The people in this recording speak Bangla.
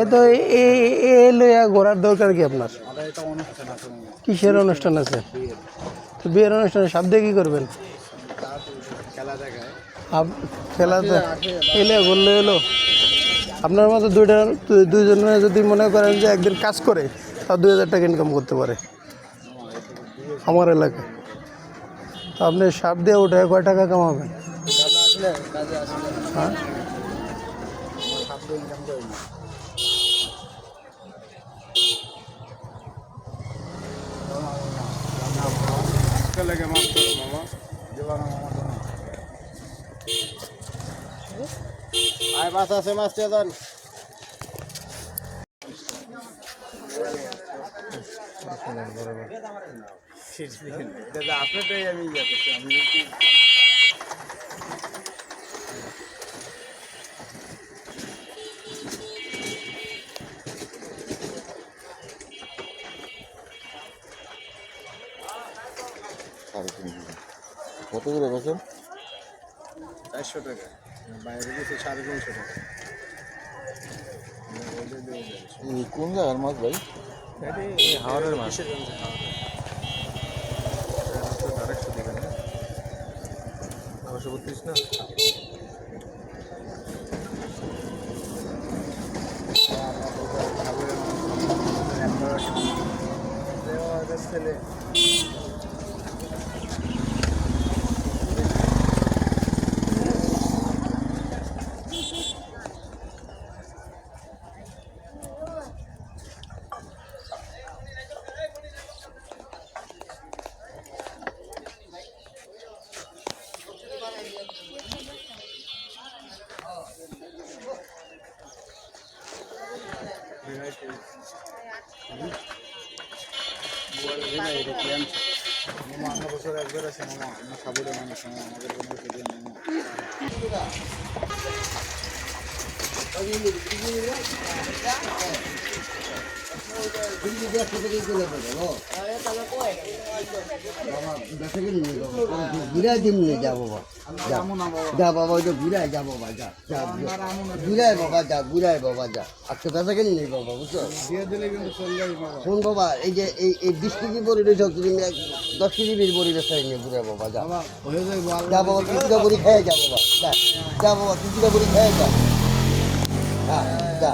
এই তো এ এ লইয়া ঘোরার দরকার কি আপনার? কিসের অনুষ্ঠান আছে? তো বিয়ের অনুষ্ঠানে সাপ দিয়ে কি করবেন? খেলাতে এলে বললে এলো আপনার মতো দুইটা দুইজনে যদি মনে করেন যে একদিন কাজ করে তা দুই হাজার টাকা ইনকাম করতে পারে। আমার এলাকায়। তো আপনি সাপ দিয়ে উঠে কয় টাকা কামাবেন? হ্যাঁ? আয় মাছ আছে মাছ দেন আপনারটাই আমি ইয়ে করছি আমি কত করে বেছেন চারশো টাকা। বাইরে গেছে সাড়ে তিনশো টাকা। কোন জায়গার মাছ ভাই? হাওড়ের মাছ। নশো বত্রিশ না? ছেলে। অন্য বছর একবার আছে মামা আমরা খাবো রে মানুষ মামা আমাদের জন্য খেতে মামা ঘুরাই দিন নিয়ে বাবা যা বাবা বাবা যা যা ঘুরাই বাবা বাবা যা আজকে নেই বাবা শোন বাবা এই যে এই এই বিশ কেজি বড়ি রয়েছে তুমি দশ কেজি বিশ বড়ি বেচা নিয়ে ঘুরে বাবা যা যা বাবা কিছুটা বড়ি খেয়ে যা বাবা যা যা বাবা কিছুটা বড়ি খেয়ে যা হ্যাঁ যা